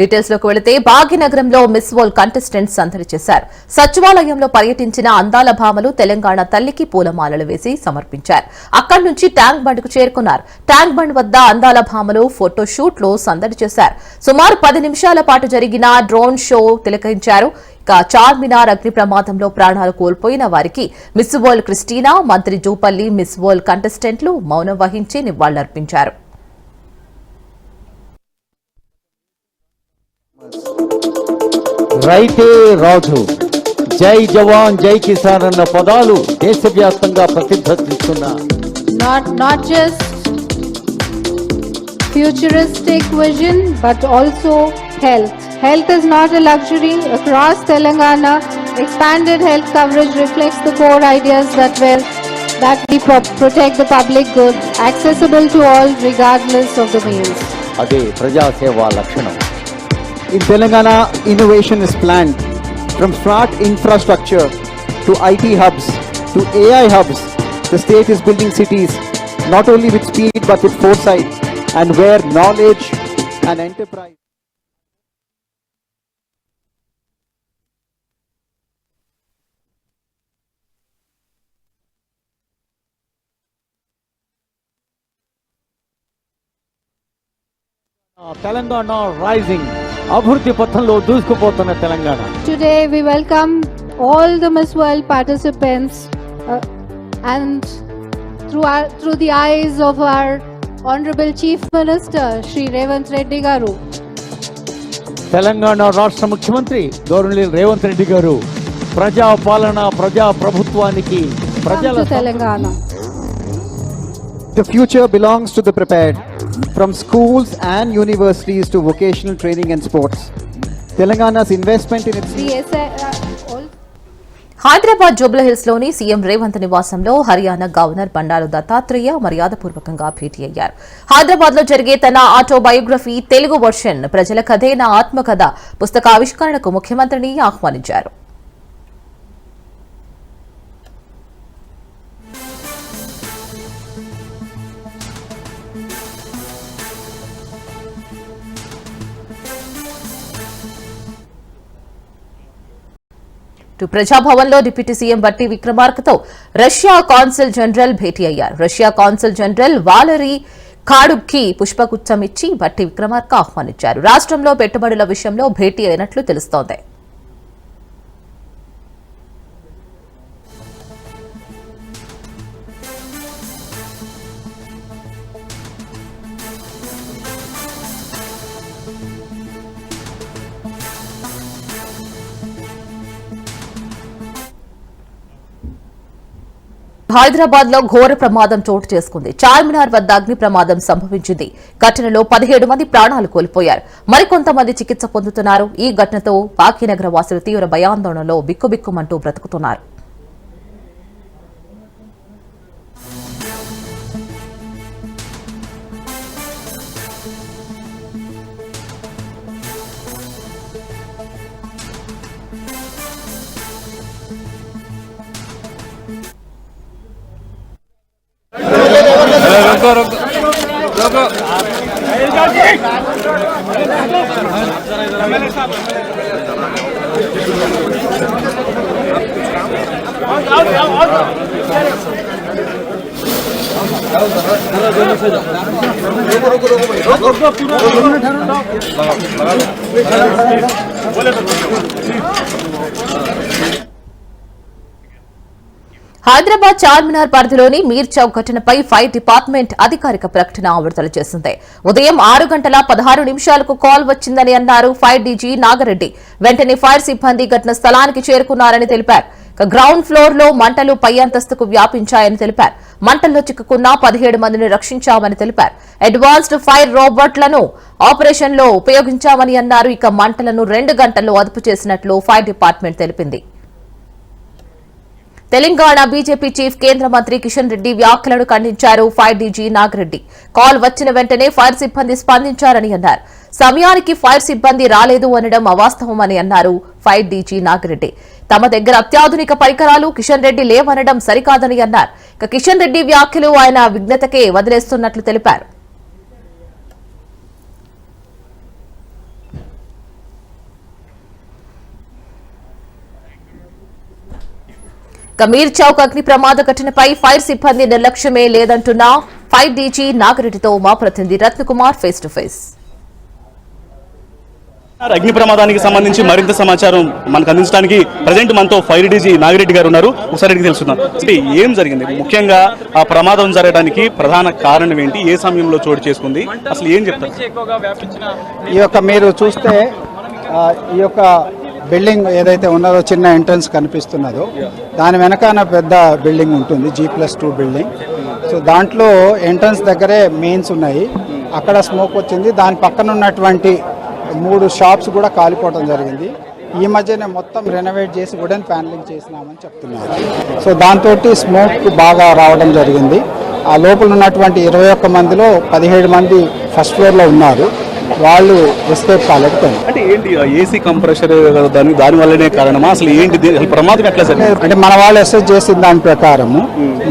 డీటెయిల్స్లోకి వెళితే భాగ్యనగరంలో మిస్ వరల్డ్ కంటెస్టెంట్స్ సందడి చేశారు. సచివాలయంలో పర్యటించిన అందాల భామలు తెలంగాణ తల్లికి పూలమాలలు వేసి సమర్పించారు. అక్కడి నుంచి ట్యాంక్ బండ్కు చేరుకున్నారు. ట్యాంక్ బండ్ వద్ద అందాల భామలు ఫోటోషూట్లో సందడి చేశారు. సుమారు పది నిమిషాల పాటు జరిగిన డ్రోన్ షో తిలకించారు. ఇక చార్మినార్ అగ్ని ప్రమాదంలో ప్రాణాలు కోల్పోయిన వారికి మిస్ వరల్డ్ క్రిస్టీనా మంత్రి జూపల్లి మిస్ వరల్డ్ కంటెస్టెంట్లు మౌనం వహించి నివాళులర్పించారు. రైతే రాజు జై జవాన్ జై కిసాన్ అన్న పదాలు దేశవ్యాప్తంగా ప్రసిద్ధిస్తున్న not not just futuristic vision but also health health is not a luxury across telangana expanded health coverage reflects the core ideas that were that we pro- protect the public good accessible to all regardless of the means అదే ప్రజాసేవా లక్షణం in Telangana, innovation is planned from smart infrastructure to IT hubs to AI hubs. The state is building cities not only with speed but with foresight and where knowledge and enterprise. Uh, Telangana rising. అభివృద్ధి పథంలో దూసుకుపోతున్న Telangana today we welcome all the miss world participants uh, and through our, through the eyes of our honorable chief minister Sri Revant Reddy garu Telangana రాష్ట్ర ముఖ్యమంత్రి గౌరవనీయులు రేవంత్ రెడ్డి గారు ప్రజా పాలన ప్రజా ప్రభుత్వానికి ప్రజల Telangana. The future belongs to the prepared, from schools and universities to vocational training and sports. Telangana's investment in its uh, all. Hyderabad జూబ్లీహిల్స్లోని CM Revanth నివాసంలో హర్యానా గవర్నర్ బండారు దత్తాత్రేయ మర్యాదపూర్వకంగా భేటీ అయ్యారు. హైదరాబాద్లో జరిగే తన ఆటోబయోగ్రఫీ తెలుగు వర్షన్ ప్రజల కథే నా ఆత్మకథ పుస్తక ఆవిష్కరణకు ముఖ్యమంత్రిని ఆహ్వానించారు. ఇటు ప్రజాభవన్లో డిప్యూటీ సీఎం బట్టి విక్రమార్కతో రష్యా కాన్సుల్ జనరల్ భేటీ అయ్యారు. రష్యా కాన్సుల్ జనరల్ వాలరీ కాడుక్కి పుష్పగుచ్చం ఇచ్చి బట్టి విక్రమార్క ఆహ్వానించారు. రాష్ట్రంలో పెట్టుబడుల విషయంలో భేటీ అయినట్లు తెలుస్తోంది. హైదరాబాద్లో ఘోర ప్రమాదం చోటు చేసుకుంది. చార్మినార్ వద్ద అగ్ని ప్రమాదం సంభవించింది. ఘటనలో పదిహేడు మంది ప్రాణాలు కోల్పోయారు. మరికొంతమంది చికిత్స పొందుతున్నారు. ఈ ఘటనతో భాగ్యనగర వాసులు తీవ్ర భయాందోళనలో బిక్కుబిక్కుమంటూ బ్రతుకుతున్నారు. पूरा पूरा హైదరాబాద్ చార్మినార్ పరిధిలోని మీర్ చౌక్ ఘటనపై ఫైర్ డిపార్ట్మెంట్ అధికారిక ప్రకటన విడుదల చేసింది. ఉదయం ఆరు గంటల పదహారు నిమిషాలకు కాల్ వచ్చిందని అన్నారు ఫైర్ డీజీ నాగరెడ్డి. వెంటనే ఫైర్ సిబ్బంది ఘటన స్థలానికి చేరుకున్నారని తెలిపారు. గ్రౌండ్ ఫ్లోర్లో మంటలు పై అంతస్తుకు వ్యాపించాయని తెలిపారు. మంటల్లో చిక్కుకున్న పదిహేడు మందిని రక్షించామని తెలిపారు. అడ్వాన్స్డ్ ఫైర్ రోబోట్లను ఆపరేషన్లో ఉపయోగించామని అన్నారు. ఇక మంటలను రెండు గంటల్లో అదుపు చేసినట్లు ఫైర్ డిపార్ట్మెంట్ తెలిపింది. తెలంగాణ బీజేపీ చీఫ్ కేంద్ర మంత్రి కిషన్ రెడ్డి వ్యాఖ్యలను ఖండించారు ఫైర్ డీజీ నాగిరెడ్డి. కాల్ వచ్చిన వెంటనే ఫైర్ సిబ్బంది స్పందించారని అన్నారు. సమయానికి ఫైర్ సిబ్బంది రాలేదు అనడం అవాస్తవమని అన్నారు ఫైర్ డీజీ నాగిరెడ్డి. తమ దగ్గర అత్యాధునిక పరికరాలు కిషన్ రెడ్డి లేవనడం సరికాదని అన్నారు. ఇక కిషన్ రెడ్డి వ్యాఖ్యలు ఆయన విఘ్నతకే వదిలేస్తున్నట్లు తెలిపారు. ఇక మీర్ చౌక్ అగ్ని ప్రమాద ఘటనపై ఫైర్ సిబ్బంది నిర్లక్ష్యమే లేదంటున్న ఫైర్ డీజీ నాగిరెడ్డితో మా ప్రతినిధి రత్నకుమార్ ఫేస్ టు ఫేస్. అగ్ని ప్రమాదానికి సంబంధించి మరింత సమాచారం మనకు అందించడానికి ప్రజెంట్ మనతో ఫైర్ డీజీ నాగిరెడ్డి గారు ఉన్నారు. ఒకసారి అడిగి తెలుసుకుందాం. అంటే ఏం జరిగింది? ముఖ్యంగా ఆ ప్రమాదం జరగడానికి ప్రధాన కారణం ఏంటి? ఏ సమయంలో చోటు చేసుకుంది? అసలు ఏం చెప్తారు? ఈ యొక్క మీరు చూస్తే ఆ, ఈ యొక్క బిల్డింగ్ ఏదైతే ఉన్నదో చిన్న ఎంట్రన్స్ కనిపిస్తున్నదో దాని వెనకాన పెద్ద బిల్డింగ్ ఉంటుంది G plus two building. So దాంట్లో ఎంట్రన్స్ దగ్గరే మెయిన్స్ ఉన్నాయి. అక్కడ స్మోక్ వచ్చింది. దాని పక్కన ఉన్నటువంటి మూడు షాప్స్ కూడా కాలిపోవడం జరిగింది. ఈ మధ్యనే మొత్తం రెనోవేట్ చేసి వుడెన్ ప్యానలింగ్ చేసినామని చెప్తున్నారు. సో దాంతో స్మోక్ బాగా రావడం జరిగింది. ఆ లోపల ఉన్నటువంటి ఇరవై ఒక్క మందిలో పదిహేడు మంది ఫస్ట్ ఫ్లోర్లో ఉన్నారు. వాళ్ళు ఎస్కేప్ కాలేకపోయారు. అంటే ఏంటి ఏసీ కంప్రెషర్ దాని దాని వల్లనే కారణమా? అసలు ఏంటి ప్రమాదం ఎట్లా జరిగింది అంటే మన వాళ్ళు అసెస్ చేసిన దాని ప్రకారము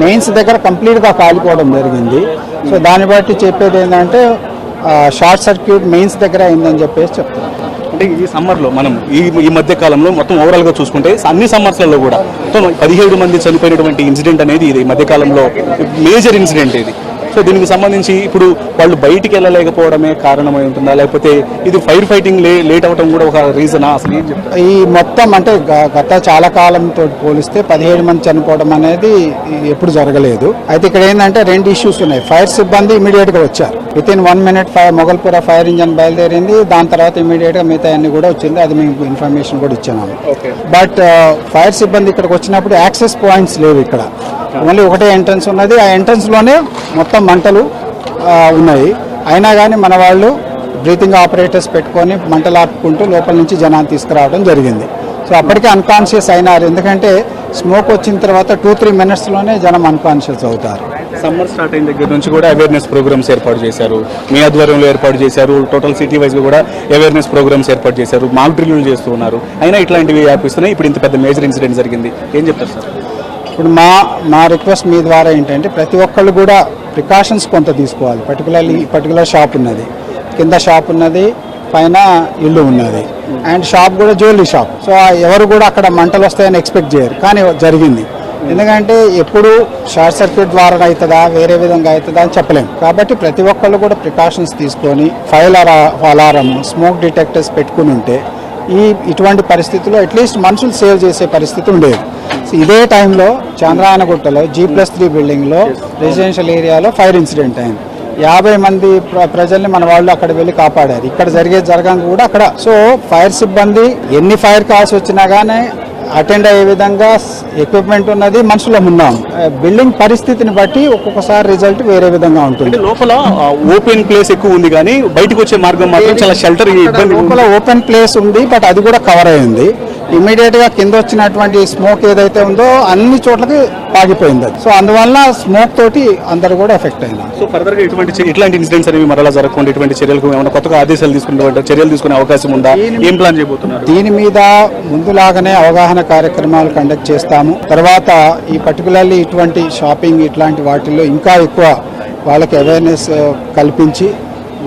మెయిన్స్ దగ్గర కంప్లీట్గా కాలిపోవడం జరిగింది. సో దాన్ని బట్టి చెప్పేది ఏంటంటే షార్ట్ సర్క్యూట్ మెయిన్స్ దగ్గర అయిందని చెప్పేసి చెప్తారు అంటే ఈ సమ్మర్లో మనం ఈ ఈ మధ్య కాలంలో మొత్తం ఓవరాల్గా చూసుకుంటే అన్ని సమ్మర్స్లలో కూడా మొత్తం పదిహేడు మంది చనిపోయినటువంటి ఇన్సిడెంట్ అనేది ఇది ఈ మధ్య కాలంలో మేజర్ ఇన్సిడెంట్ ఇది. సో దీనికి సంబంధించి ఇప్పుడు వాళ్ళు బయటికి వెళ్ళలేకపోవడమే కారణమై ఉంటుందా? లేకపోతే ఇది ఫైర్ ఫైటింగ్ లేట్ అవడం కూడా ఒక రీజనా? అసలు ఏం చెప్తారు? ఈ మొత్తం అంటే గత చాలా కాలంతో పోలిస్తే పదిహేడు మంది చనిపోవడం అనేది ఎప్పుడు జరగలేదు. అయితే ఇక్కడ ఏంటంటే రెండు ఇష్యూస్ ఉన్నాయి. ఫైర్ సిబ్బంది ఇమీడియట్గా వచ్చారు. Within one minute fire Moghalpura fire engine బయలుదేరింది. దాని తర్వాత ఇమీడియట్గా మిగతా అన్ని కూడా వచ్చింది. అది మేము ఇన్ఫర్మేషన్ కూడా ఇచ్చాము. బట్ ఫైర్ సిబ్బంది ఇక్కడికి వచ్చినప్పుడు యాక్సెస్ పాయింట్స్ లేవు ఇక్కడ. ఓన్లీ ఒకటే ఎంట్రన్స్ ఉన్నది. ఆ ఎంట్రన్స్లోనే మొత్తం మంటలు ఉన్నాయి. అయినా కానీ మన వాళ్ళు బ్రీతింగ్ ఆపరేటర్స్ పెట్టుకొని మంటలు ఆపుకుంటూ లోపల నుంచి జనాన్ని తీసుకురావడం జరిగింది. సో అప్పటికే అన్కాన్షియస్ అయినారు. ఎందుకంటే స్మోక్ వచ్చిన తర్వాత టూ త్రీ మినిట్స్లోనే జనం అన్కాన్షియస్ అవుతారు. సమ్మర్ స్టార్ట్ అయిన దగ్గర నుంచి కూడా అవేర్నెస్ ప్రోగ్రామ్స్ ఏర్పాటు చేశారు. మీ ఆధ్వర్యంలో ఏర్పాటు చేశారు. టోటల్ సిటీ వైజ్ కూడా అవేర్నెస్ ప్రోగ్రామ్స్ ఏర్పాటు చేశారు. మాక్ డ్రిల్లు చేస్తూ ఉన్నారు. అయినా ఇట్లాంటివి వ్యాపిస్తున్నాయి ఇప్పుడు ఇంత పెద్ద మేజర్ ఇన్సిడెంట్ జరిగింది. ఏం చెప్తారు సార్ ఇప్పుడు మా మా రిక్వెస్ట్ మీ ద్వారా ఏంటంటే ప్రతి ఒక్కళ్ళు కూడా ప్రికాషన్స్ కొంత తీసుకోవాలి. పర్టికులర్లీ పర్టికులర్ షాప్ ఉన్నది. కింద షాప్ ఉన్నది పైన ఇల్లు ఉన్నది. అండ్ షాప్ కూడా జ్యువెలరీ షాప్ సో ఎవరు కూడా అక్కడ మంటలు వస్తాయని ఎక్స్పెక్ట్ చేయరు. కానీ జరిగింది. ఎందుకంటే ఎప్పుడు షార్ట్ సర్క్యూట్ ద్వారా అవుతుందా వేరే విధంగా అవుతుందా అని చెప్పలేము కాబట్టి ప్రతి ఒక్కళ్ళు కూడా ప్రికాషన్స్ తీసుకొని ఫైల్ అలారం స్మోక్ డిటెక్టర్స్ పెట్టుకుని ఉంటే ఈ ఇటువంటి పరిస్థితుల్లో అట్లీస్ట్ మనుషులు సేవ్ చేసే పరిస్థితి ఉండేది. సో ఇదే టైంలో చంద్రాయనగుట్టలో జీ ప్లస్ త్రీ బిల్డింగ్లో రెసిడెన్షియల్ ఏరియాలో ఫైర్ ఇన్సిడెంట్ అయింది. యాభై మంది ప్ర- ప్రజల్ని మన వాళ్ళు అక్కడ వెళ్ళి కాపాడారు. ఇక్కడ జరిగే జరగంగా కూడా అక్కడ. సో ఫైర్ సిబ్బంది ఎన్ని ఫైర్ కాల్స్ వచ్చినా గానీ అటెండ్ అయ్యే విధంగా ఎక్విప్మెంట్ ఉన్నది. మనుషులం ఉన్నాం బిల్డింగ్ పరిస్థితిని బట్టి ఒక్కొక్కసారి రిజల్ట్ వేరే విధంగా ఉంటుంది. లోపల ఓపెన్ ప్లేస్ ఎక్కువ ఉంది కానీ బయటకు వచ్చే మార్గం మాత్రం చాలా షెల్టర్ లోపల ఓపెన్ ప్లేస్ ఉంది బట్ అది కూడా కవర్ అయింది. ఇమీడియట్గా కింద వచ్చినటువంటి స్మోక్ ఏదైతే ఉందో అన్ని చోట్లకి పాగిపోయింది అది. సో అందువల్ల స్మోక్ తోటి అందరు కూడా ఎఫెక్ట్ అయినారు. సో ఫర్దర్గా ఇటువంటి ఇట్లాంటి ఇన్సిడెంట్స్ అనేవి మరలా జరగకుండా ఇటువంటి చర్యలకు ఏమైనా కొత్తగా ఆదేశాలు తీసుకునే చర్యలు తీసుకునే అవకాశం ఉందా? ఏం ప్లాన్ చేయబోతున్నారు? దీని మీద ముందులాగానే అవగాహన కార్యక్రమాలు కండక్ట్ చేస్తాము. తర్వాత ఈ పర్టికులర్లీ ఇటువంటి షాపింగ్ ఇట్లాంటి వాటిల్లో ఇంకా ఎక్కువ వాళ్ళకి అవేర్నెస్ uh, కల్పించి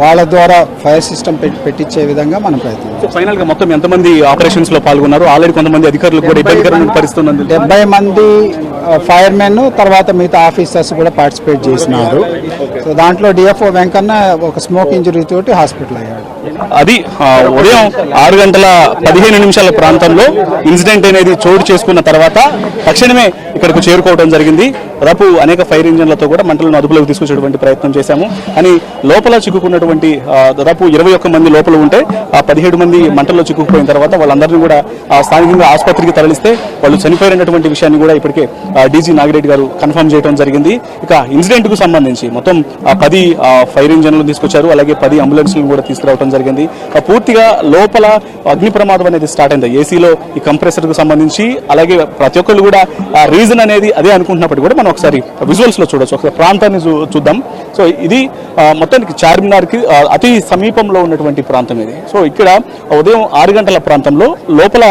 వాళ్ళ ద్వారా ఫైర్ సిస్టమ్ పెట్టించే విధంగా మనం ప్రయత్నం ఫైనల్గా మొత్తం ఎంతమంది ఆపరేషన్స్లో పాల్గొన్నారు? ఆల్రెడీ కొంతమంది అధికారులు కూడా ఇబ్బందికరమైన పరిస్థితి ఉందని తెలుసు. డెబ్బై మంది ఫైర్ మెన్ తర్వాత మిగతా ఆఫీసర్స్ కూడా పార్టిసిపేట్ చేసినారు. సో దాంట్లో డిఎఫ్ఓ వెంకన్న ఒక స్మోక్ ఇంజరీ తోటి హాస్పిటల్ అయ్యాడు. అది ఉదయం ఆరు గంటల పదిహేను నిమిషాల ప్రాంతంలో ఇన్సిడెంట్ అనేది చోటు చేసుకున్న తర్వాత తక్షణమే ఇక్కడకు చేరుకోవడం జరిగింది. దాదాపు అనేక ఫైర్ ఇంజన్లతో కూడా మంటలను అదుపులోకి తీసుకొచ్చేటువంటి ప్రయత్నం చేశాము. కానీ లోపల చిక్కుకున్నటువంటి దాదాపు ఇరవై ఒక్క మంది లోపల ఉంటే ఆ పదిహేడు మంది మంటల్లో చిక్కుకుపోయిన తర్వాత వాళ్ళందరినీ కూడా స్థానికంగా ఆసుపత్రికి తరలిస్తే వాళ్ళు చనిపోయినటువంటి విషయాన్ని కూడా ఇప్పటికే డీజీ నాగిరెడ్డి గారు కన్ఫర్మ్ చేయడం జరిగింది. ఇక ఇన్సిడెంట్కు సంబంధించి మొత్తం పది ఫైర్ ఇంజన్లు తీసుకొచ్చారు. అలాగే పది అంబులెన్స్లు కూడా తీసుకురావడం జరిగింది. పూర్తిగా లోపల అగ్ని ప్రమాదం అనేది స్టార్ట్ అయింది. ఏసీలో ఈ కంప్రెసర్కు సంబంధించి అలాగే ప్రతి ఒక్కళ్ళు కూడా ఆ రీజన్ అనేది అదే అనుకుంటున్నప్పటికీ కూడా మనం ఒకసారి విజువల్స్లో చూడొచ్చు. ఒకసారి ప్రాంతాన్ని చూ- చూద్దాం. సో ఇది మొత్తానికి చార్మినార్కి అతి సమీపంలో ఉన్నటువంటి ప్రాంతం ఇది. సో ఇక్కడ ఉదయం ఆరు గంటల ప్రాంతంలో లోపల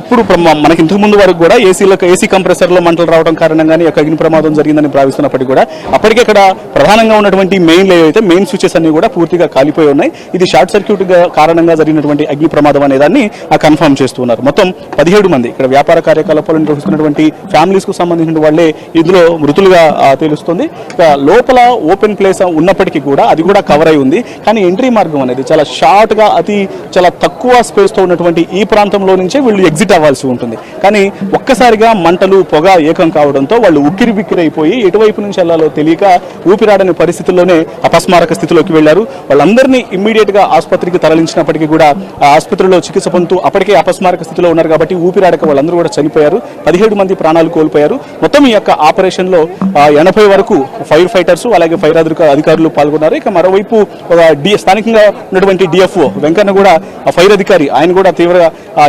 ఇప్పుడు మనకి ఇంతకు ముందు వరకు కూడా ఏసీలో ఏసీ కంప్రెసర్లో మంటలు రావడం కారణంగానే ఈ యొక్క అగ్ని ప్రమాదం జరిగిందని భావిస్తున్నప్పటికీ కూడా అప్పటికే ఇక్కడ ప్రధానంగా ఉన్నటువంటి మెయిన్ ఏవైతే మెయిన్ స్విచెస్ అన్ని కూడా పూర్తిగా కాలిపోయి ఉన్నాయి. ఇది షార్ట్ సర్క్యూట్ కారణంగా జరిగినటువంటి అగ్ని ప్రమాదం అనే దాన్ని కన్ఫర్మ్ చేస్తున్నారు. మొత్తం పదిహేడు మంది ఇక్కడ వ్యాపార కార్యకలాపాలు నిర్వహిస్తున్నటువంటి ఫ్యామిలీస్కు సంబంధించిన వాళ్ళే ఇందులో మృతులుగా తెలుస్తుంది. లోపల ఓపెన్ ప్లేస్ ఉన్నప్పటికీ కూడా అది కూడా కవర్ అయి ఉంది. కానీ ఎంట్రీ మార్గం అనేది చాలా షార్ట్గా అతి చాలా తక్కువ స్పేస్తో ఉన్నటువంటి ఈ ప్రాంతంలో నుంచే వీళ్ళు ఎగ్జిట్ అవ్వాల్సి ఉంటుంది. కానీ ఒక్కసారిగా మంటలు పొగ ఏకం కావడంతో వాళ్ళు ఉక్కిరి బిక్కిరైపోయి ఎటువైపు నుంచి వెళ్ళాలో తెలియక ఊపిరాడని పరిస్థితుల్లోనే అపస్మారక స్థితిలోకి వెళ్ళారు వాళ్ళందరినీ ఇమ్మీడియట్గా ఆసుపత్రికి తరలించినప్పటికీ కూడా ఆ ఆసుపత్రిలో చికిత్స పొందుతూ అప్పటికే అపస్మారక స్థితిలో ఉన్నారు కాబట్టి ఊపిరాడక వాళ్ళందరూ కూడా చనిపోయారు. పదిహేడు మంది ప్రాణాలు కోల్పోయారు. మొత్తం ఈ యొక్క ఆపరేషన్లో ఎనభై వరకు ఫైర్ ఫైటర్స్ అలాగే ఫైర్ అధికారులు పాల్గొన్నారు. ఇక మరోవైపు డి స్థానికంగా ఉన్నటువంటి డిఎఫ్ఓ వెంకన్న కూడా ఫైర్ అధికారి ఆయన కూడా తీవ్ర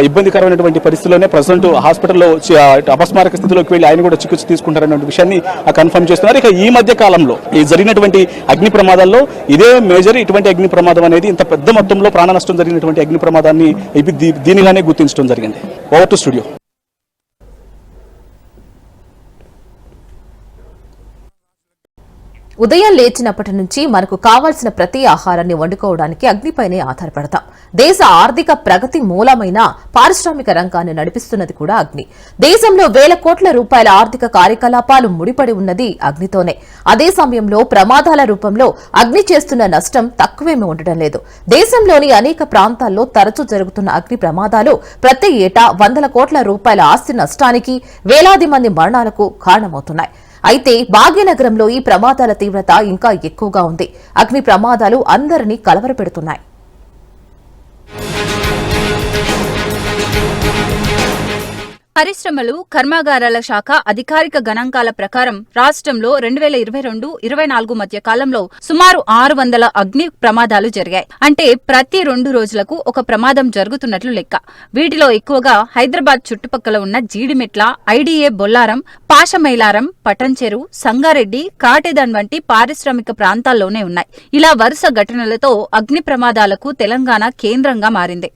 ఇబ్బందికరమైనటువంటి పరిస్థితిలోనే ప్రజెంట్ హాస్పిటల్లో అపస్మారక స్థితిలోకి వెళ్ళి ఆయన కూడా చికిత్స తీసుకుంటారనే విషయాన్ని కన్ఫర్మ్ చేస్తున్నారు. ఇక ఈ మధ్య కాలంలో ఈ జరిగినటువంటి అగ్ని ప్రమాదాల్లో ఇదే మేజర్ ఇటువంటి అగ్ని ప్రమాదం అనేది ఇంత పెద్ద మొత్తంలో ప్రాణ నష్టం జరిగినటువంటి అగ్ని ప్రమాదాన్ని దీనిగానే గుర్తించడం జరిగింది. Over to studio. ఉదయం లేచినప్పటి నుంచి మనకు కావాల్సిన ప్రతి ఆహారాన్ని వండుకోవడానికి అగ్నిపైనే ఆధారపడతాం. దేశ ఆర్థిక ప్రగతి మూలమైన పారిశ్రామిక రంగాన్ని నడిపిస్తున్నది కూడా అగ్ని. దేశంలో వేల కోట్ల రూపాయల ఆర్థిక కార్యకలాపాలు ముడిపడి ఉన్నది అగ్నితోనే. అదే సమయంలో ప్రమాదాల రూపంలో అగ్ని చేస్తున్న నష్టం తక్కువేమీ ఉండటం లేదు. దేశంలోని అనేక ప్రాంతాల్లో తరచూ జరుగుతున్న అగ్ని ప్రమాదాలు ప్రతి ఏటా వందల కోట్ల రూపాయల ఆస్తి నష్టానికి వేలాది మంది మరణాలకు కారణమవుతున్నాయి. అయితే భాగ్యనగరంలో ఈ ప్రమాదాల తీవ్రత ఇంకా ఎక్కువగా ఉంది. అగ్ని ప్రమాదాలు అందరినీ కలవరపెడుతున్నాయి. పరిశ్రమలు కర్మాగారాల శాఖ అధికారిక గణాంకాల ప్రకారం రాష్ట్రంలో రెండు వేల ఇరవై రెండు ఇరవై నాలుగు మధ్య కాలంలో సుమారు ఆరు వందల అగ్ని ప్రమాదాలు జరిగాయి. అంటే ప్రతి రెండు రోజులకు ఒక ప్రమాదం జరుగుతున్నట్లు లెక్క. వీటిలో ఎక్కువగా హైదరాబాద్ చుట్టుపక్కల ఉన్న జీడిమెట్ల ఐడీఏ బొల్లారం పాషమైలారం పటంచెరు సంగారెడ్డి కాటేదాన్ వంటి పారిశ్రామిక ప్రాంతాల్లోనే ఉన్నాయి. ఇలా వరుస ఘటనలతో అగ్ని ప్రమాదాలకు తెలంగాణ కేంద్రంగా మారింది.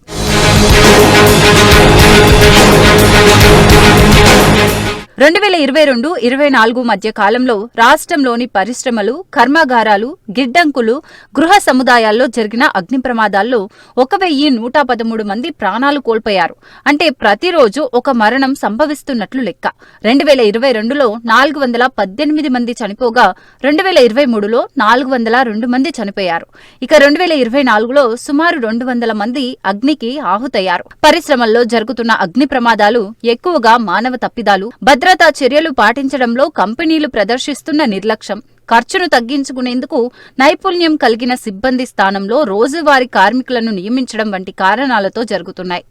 Thank you. రెండు వేల ఇరవై రెండు ఇరవై నాలుగు మధ్య కాలంలో రాష్ట్రంలోని పరిశ్రమలు కర్మాగారాలు గిడ్డంకులు గృహ సముదాయాల్లో జరిగిన అగ్ని ప్రమాదాల్లో ఒక వెయ్యి నూట పదమూడు మంది ప్రాణాలు కోల్పోయారు. అంటే ప్రతిరోజు ఒక మరణం సంభవిస్తున్నట్లు లెక్క. రెండు వేల ఇరవై రెండులో నాలుగు వందల పద్దెనిమిది మంది చనిపోగా రెండు వేల ఇరవై మూడులో నాలుగు వందల రెండు మంది చనిపోయారు. ఇక రెండు వేల ఇరవై నాలుగులో సుమారు రెండు వందల మంది అగ్నికి ఆహుతయ్యారు. పరిశ్రమల్లో జరుగుతున్న అగ్ని ప్రమాదాలు ఎక్కువగా మానవ తప్పిదాలు భద్రతా చర్యలు పాటించడంలో కంపెనీలు ప్రదర్శిస్తున్న నిర్లక్ష్యం. ఖర్చును తగ్గించుకునేందుకు నైపుణ్యం కలిగిన సిబ్బంది స్థానంలో రోజువారీ కార్మికులను నియమించడం వంటి కారణాలతో జరుగుతున్నాయి.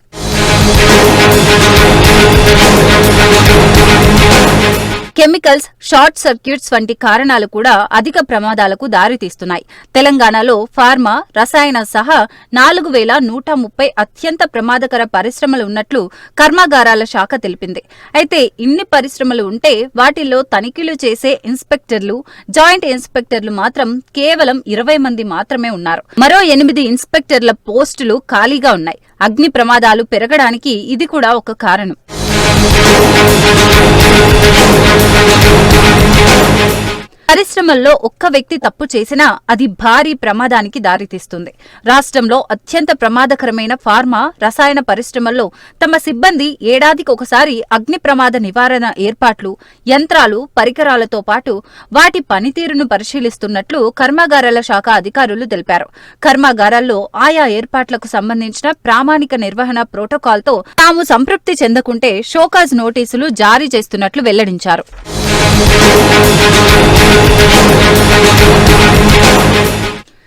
కెమికల్స్ షార్ట్ సర్క్యూట్స్ వంటి కారణాలు కూడా అధిక ప్రమాదాలకు దారితీస్తున్నాయి. తెలంగాణలో ఫార్మా రసాయన సహా నాలుగు వేల నూట ముప్పై అత్యంత ప్రమాదకర పరిశ్రమలు ఉన్నట్లు కర్మాగారాల శాఖ తెలిపింది. అయితే ఇన్ని పరిశ్రమలు ఉంటే వాటిల్లో తనిఖీలు చేసే ఇన్స్పెక్టర్లు జాయింట్ ఇన్స్పెక్టర్లు మాత్రం కేవలం ఇరవై మంది మాత్రమే ఉన్నారు. మరో ఎనిమిది ఇన్స్పెక్టర్ల పోస్టులు ఖాళీగా ఉన్నాయి. అగ్ని ప్రమాదాలు పెరగడానికి ఇది కూడా ఒక కారణం. పరిశ్రమల్లో ఒక్క వ్యక్తి తప్పు చేసినా అది భారీ ప్రమాదానికి దారితీస్తుంది. రాష్ట్రంలో అత్యంత ప్రమాదకరమైన ఫార్మా రసాయన పరిశ్రమల్లో తమ సిబ్బంది ఏడాదికి ఒకసారి అగ్ని ప్రమాద నివారణ ఏర్పాట్లు యంత్రాలు పరికరాలతో పాటు వాటి పనితీరును పరిశీలిస్తున్నట్లు కర్మాగారాల శాఖ అధికారులు తెలిపారు. కర్మాగారాల్లో ఆయా ఏర్పాట్లకు సంబంధించిన ప్రామాణిక నిర్వహణ ప్రోటోకాల్తో తాము సంతృప్తి చెందకుంటే షోకాజ్ నోటీసులు జారీ చేస్తున్నట్లు వెల్లడించారు.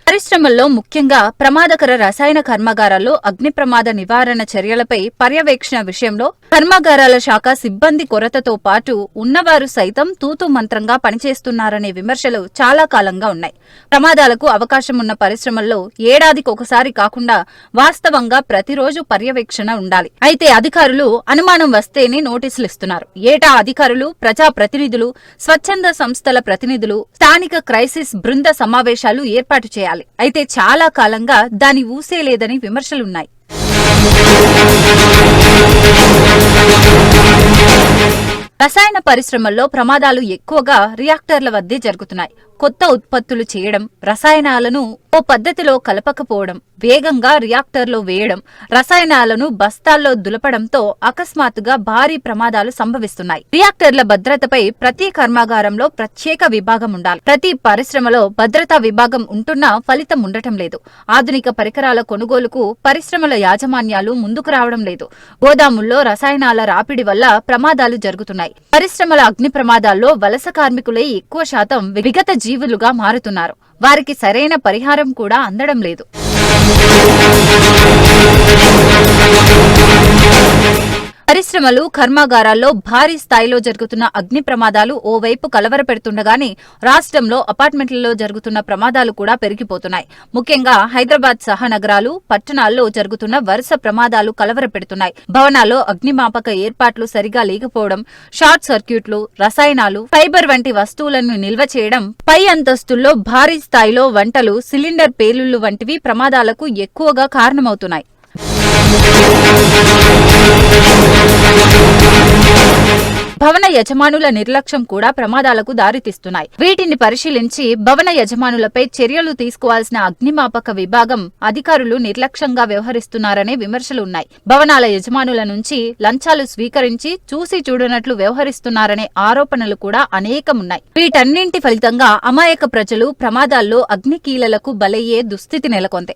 పరిశ్రమల్లో ముఖ్యంగా ప్రమాదకర రసాయన కర్మాగారాల్లో అగ్ని ప్రమాద నివారణ చర్యలపై పర్యవేక్షణ విషయంలో కర్మాగారాల శాఖ సిబ్బంది కొరతతో పాటు ఉన్నవారు సైతం తూతు మంత్రంగా పనిచేస్తున్నారనే విమర్శలు చాలా కాలంగా ఉన్నాయి. ప్రమాదాలకు అవకాశం ఉన్న పరిశ్రమల్లో ఏడాదికి ఒకసారి కాకుండా వాస్తవంగా ప్రతిరోజు పర్యవేక్షణ ఉండాలి. అయితే అధికారులు అనుమానం వస్తేనే నోటీసులు ఇస్తున్నారు ఏటా అధికారులు ప్రజా ప్రతినిధులు స్వచ్ఛంద సంస్థల ప్రతినిధులు స్థానిక క్రైసిస్ బృంద సమావేశాలు ఏర్పాటు చేయాలి. అయితే చాలా కాలంగా దాని ఊసే లేదని విమర్శలున్నాయి. Thank you. రసాయన పరిశ్రమల్లో ప్రమాదాలు ఎక్కువగా రియాక్టర్ల వద్దే జరుగుతున్నాయి. కొత్త ఉత్పత్తులు చేయడం రసాయనాలను ఓ పద్ధతిలో కలపకపోవడం వేగంగా రియాక్టర్లో వేయడం రసాయనాలను బస్తాల్లో దులపడంతో అకస్మాత్తుగా భారీ ప్రమాదాలు సంభవిస్తున్నాయి. రియాక్టర్ల భద్రతపై ప్రతి కర్మాగారంలో ప్రత్యేక విభాగం ఉండాలి. ప్రతి పరిశ్రమలో భద్రతా విభాగం ఉంటున్నా ఫలితం ఉండటం లేదు. ఆధునిక పరికరాల కొనుగోలుకు పరిశ్రమల యాజమాన్యాలు ముందుకు రావడం లేదు. గోదాముల్లో రసాయనాల రాపిడి వల్ల ప్రమాదాలు జరుగుతున్నాయి. పరిశ్రమల అగ్ని ప్రమాదాల్లో వలస కార్మికులే ఎక్కువ శాతం విగత జీవులుగా మారుతున్నారు. వారికి సరైన పరిహారం కూడా అందడం లేదు. పరిశ్రమలు కర్మాగారాల్లో భారీ స్థాయిలో జరుగుతున్న అగ్ని ప్రమాదాలు ఓవైపు కలవరపెడుతుండగానే రాష్ట్రంలో అపార్ట్మెంట్లలో జరుగుతున్న ప్రమాదాలు కూడా పెరిగిపోతున్నాయి. ముఖ్యంగా హైదరాబాద్ సహా నగరాలు పట్టణాల్లో జరుగుతున్న వరుస ప్రమాదాలు కలవరపెడుతున్నాయి. భవనాల్లో అగ్నిమాపక ఏర్పాట్లు సరిగా లేకపోవడం షార్ట్ సర్క్యూట్లు రసాయనాలు ఫైబర్ వంటి వస్తువులను నిల్వ చేయడం పై అంతస్తుల్లో భారీ స్థాయిలో వంటలు సిలిండర్ పేలుళ్ళు వంటివి ప్రమాదాలకు ఎక్కువగా కారణమవుతున్నాయి. భవన యజమానుల నిర్లక్ష్యం కూడా ప్రమాదాలకు దారితీస్తున్నాయి. వీటిని పరిశీలించి భవన యజమానులపై చర్యలు తీసుకోవాల్సిన అగ్నిమాపక విభాగం అధికారులు నిర్లక్ష్యంగా వ్యవహరిస్తున్నారనే విమర్శలు ఉన్నాయి. భవనాల యజమానుల నుంచి లంచాలు స్వీకరించి చూసి చూడనట్లు వ్యవహరిస్తున్నారనే ఆరోపణలు కూడా అనేకమున్నాయి వీటన్నింటి ఫలితంగా అమాయక ప్రజలు ప్రమాదాల్లో అగ్నికీలలకు బలయ్యే దుస్థితి నెలకొంది.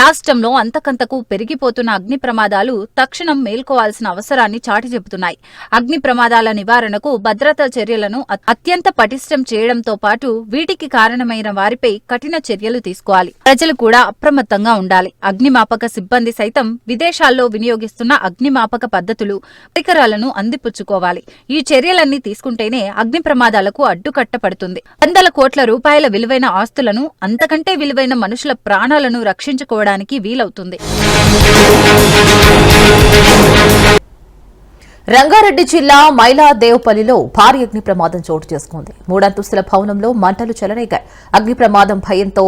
రాష్ట్రంలో అంతకంతకు పెరిగిపోతున్న అగ్ని ప్రమాదాలు తక్షణం మేల్కోవాల్సిన అవసరాన్ని చాటి చెబుతున్నాయి. అగ్ని ప్రమాదాల నివారణకు భద్రతా చర్యలను అత్యంత పటిష్టం చేయడంతో పాటు వీటికి కారణమైన వారిపై కఠిన చర్యలు తీసుకోవాలి. ప్రజలు కూడా అప్రమత్తంగా ఉండాలి. అగ్నిమాపక సిబ్బంది సైతం విదేశాల్లో వినియోగిస్తున్న అగ్నిమాపక పద్ధతులు పరికరాలను అందిపుచ్చుకోవాలి. ఈ చర్యలన్నీ తీసుకుంటేనే అగ్ని ప్రమాదాలకు అడ్డుకట్ట పడుతుంది వందల కోట్ల రూపాయల విలువైన ఆస్తులను అంతకంటే విలువైన మనుషుల ప్రాణాలను రక్షించుకోవడం రక్షించుకోవడానికి వీలవుతుంది. రంగారెడ్డి జిల్లా మైలాదేవపల్లిలో భారీ అగ్ని ప్రమాదం చోటు చేసుకుంది. మూడంతస్తుల భవనంలో మంటలు చెలరేగాయి. అగ్ని ప్రమాదం భయంతో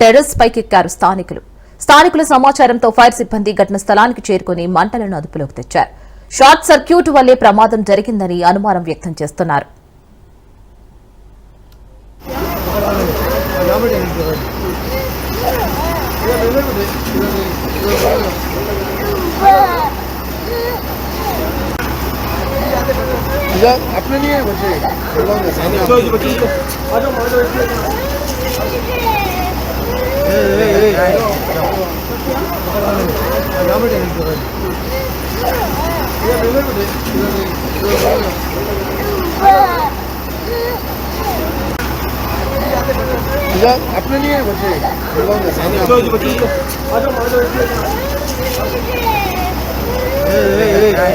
టెర్రస్ పైకెక్కారు స్థానికులు. స్థానికుల సమాచారంతో ఫైర్ సిబ్బంది ఘటన స్థలానికి చేరుకుని మంటలను అదుపులోకి తెచ్చారు. షార్ట్ సర్క్యూట్ వల్లే ప్రమాదం జరిగిందని అనుమానం వ్యక్తం చేస్తున్నారు. Güzel. Apne niye bacayı? Kullanmıyor. Sen Şöyle bakayım. Hadi hadi. Hey hey hey. Yağmur değil. Ya böyle mi? Güzel. Apne niye bacayı? Kullanmıyor. Sen Şöyle bakayım. Hadi hadi. Hey hey hey.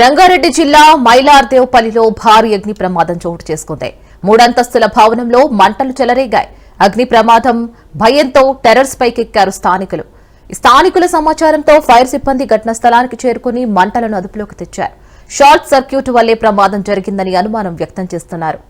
Rangareddy జిల్లా మైలార్దేవ్పల్లిలో భారీ అగ్ని ప్రమాదం చోటు చేసుకుంది. మూడంతస్తుల భవనంలో మంటలు చెలరేగాయి. అగ్ని ప్రమాదం భయంతో టెర్రర్స్ పైకెక్కారు స్థానికులు. స్థానికుల సమాచారంతో ఫైర్ సిబ్బంది ఘటనా స్థలానికి చేరుకుని మంటలను అదుపులోకి తెచ్చారు. షార్ట్ సర్క్యూట్ వల్లే ప్రమాదం జరిగిందని అనుమానం వ్యక్తం చేస్తున్నారు.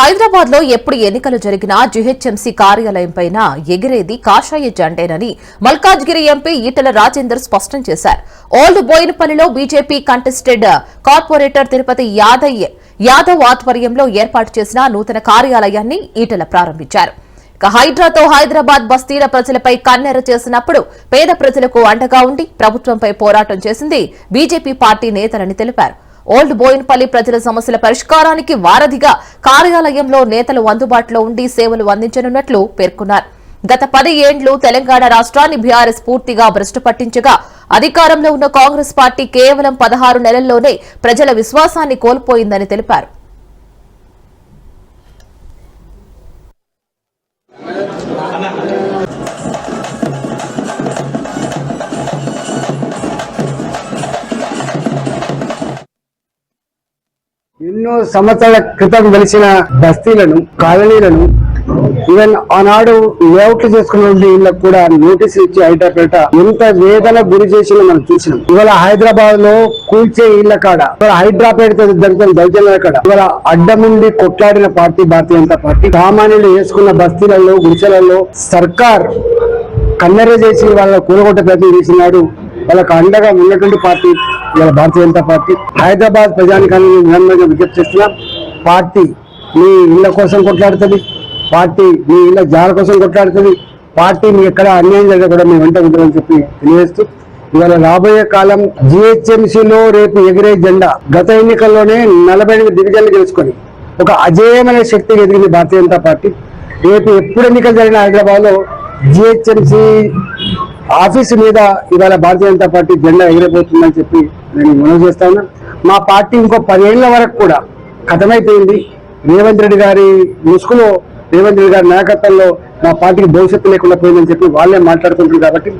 హైదరాబాద్లో ఎప్పుడు ఎన్నికలు జరిగినా జీహెచ్ఎంసీ కార్యాలయం పైన ఎగిరేది కాషాయ జెండేనని మల్కాజ్గిరి ఎంపీ ఈటల రాజేందర్ స్పష్టం చేశారు. Old బోయినపల్లిలో BJP contested corporator Tirupati Yadaiah Yadav ఆధ్వర్యంలో ఏర్పాటు చేసిన నూతన కార్యాలయాన్ని ఈటల ప్రారంభించారు. ఇక హైడ్రాతో హైదరాబాద్ బస్తీల ప్రజలపై కన్నెర చేసినప్పుడు పేద ప్రజలకు అండగా ఉండి ప్రభుత్వంపై పోరాటం చేసింది బీజేపీ పార్టీ నేతలని తెలిపారు. ఓల్డ్ బోయిన్పల్లి ప్రజల సమస్యల పరిష్కారానికి వారధిగా కార్యాలయంలో నేతలు అందుబాటులో ఉండి సేవలు అందించనున్నట్లు పేర్కొన్నారు. గత పది ఏండ్లు తెలంగాణ రాష్ట్రాన్ని బీఆర్ఎస్ పూర్తిగా భ్రష్టు పట్టించగా అధికారంలో ఉన్న కాంగ్రెస్ పార్టీ కేవలం పదహారు నెలల్లోనే ప్రజల విశ్వాసాన్ని కోల్పోయిందని తెలిపారు. ఎన్నో సంవత్సరాల క్రితం వెలిసిన బస్తీలను కాలనీలను ఈవెన్ ఆనాడు లేఅవుట్లు చేసుకున్న ఇళ్ళకు కూడా నోటీసులు ఇచ్చి హైదరాబాద్ ఎంత వేదన గురి చేసిందో మనం చూసినాం. ఇవాళ హైదరాబాద్లో కూల్చే ఇళ్ళ కాడ ఇవాళ హైదరాబాద్ జరుగుతున్న దౌర్జన్యాల కాడ ఇవాళ అడ్డముండి కొట్లాడిన పార్టీ భారతీయ జనతా పార్టీ సామాన్యులు వేసుకున్న బస్తీలలో గుడిసెలలో సర్కార్ కన్నెర చేసి వాళ్ళ కూలగొట్ట ప్రయత్నం చేసినాడు వాళ్ళకు అండగా ఉన్నటువంటి పార్టీ ఇవాళ భారతీయ జనతా పార్టీ. హైదరాబాద్ ప్రజానికాన్ని నిరంతరంగా విజ్ఞప్తి చేస్తున్నాం. పార్టీ మీ ఇళ్ళ కోసం కొట్లాడుతుంది. పార్టీ మీ ఇళ్ళ జాల కోసం కొట్లాడుతుంది. పార్టీ మీ ఎక్కడ అన్యాయం జరిగినా కూడా మేము వెంట ఉంటామని చెప్పి తెలియజేస్తూ ఇవాళ రాబోయే కాలం జిహెచ్ఎంసీలో రేపు ఎగిరే జెండా గత ఎన్నికల్లోనే నలభై ఎనిమిది డివిజన్లు గెలుచుకొని ఒక అజేయమైన శక్తిగా ఎదిగింది భారతీయ జనతా పార్టీ. రేపు ఎప్పుడు ఎన్నికలు జరిగిన హైదరాబాద్లో జిహెచ్ఎంసీ ఆఫీసు మీద ఇవాళ భారతీయ జనతా పార్టీ జెండా ఎగిరిపోతుందని చెప్పి నేను మనవి చేస్తా మా పార్టీ ఇంకో పదేళ్ళ వరకు కూడా కథమైపోయింది. రేవంత్ రెడ్డి గారి ముసుగులో రేవంత్ రెడ్డి గారి నాయకత్వంలో మా పార్టీకి భవిష్యత్తు లేకుండా పోయిందని చెప్పి వాళ్ళే మాట్లాడుకుంటున్నారు కాబట్టి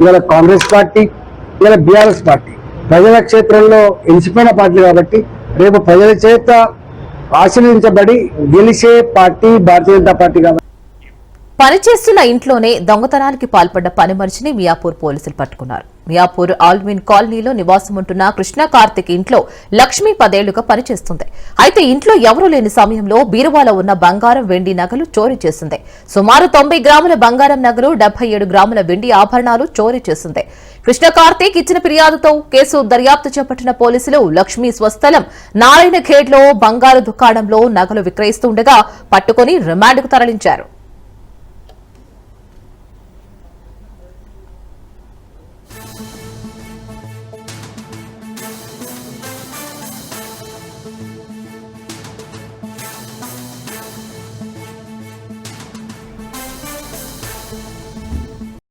ఇవాళ కాంగ్రెస్ పార్టీ ఇవాళ బీఆర్ఎస్ పార్టీ. ప్రజల క్షేత్రంలో ఎంచిపోయిన పార్టీ కాబట్టి రేపు ప్రజల చేత ఆశీర్వదించబడి గెలిచే పార్టీ భారతీయ జనతా పార్టీ కాబట్టి పనిచేస్తున్న ఇంట్లోనే దొంగతనానికి పాల్పడ్డ పని మనిషిని మియాపూర్ పోలీసులు పట్టుకున్నారు. మియాపూర్ ఆల్మిన్ కాలనీలో నివాసం ఉంటున్న కృష్ణ కార్తిక్ ఇంట్లో లక్ష్మి పదేళ్ళుగా పనిచేస్తుంది. అయితే ఇంట్లో ఎవరూ లేని సమయంలో బీరువాలో ఉన్న బంగారం వెండి నగలు చోరీ చేసింది సుమారు తొంభై గ్రాముల బంగారం నగలు డెబ్బై ఏడు గ్రాముల వెండి ఆభరణాలు చోరీ చేసింది కృష్ణ కార్తీక్ ఇచ్చిన ఫిర్యాదుతో కేసు దర్యాప్తు చేపట్టిన పోలీసులు లక్ష్మి స్వస్థలం నారాయణ ఖేడ్లో బంగారు దుకాణంలో నగలు విక్రయిస్తుండగా పట్టుకుని రిమాండ్కు తరలించారు.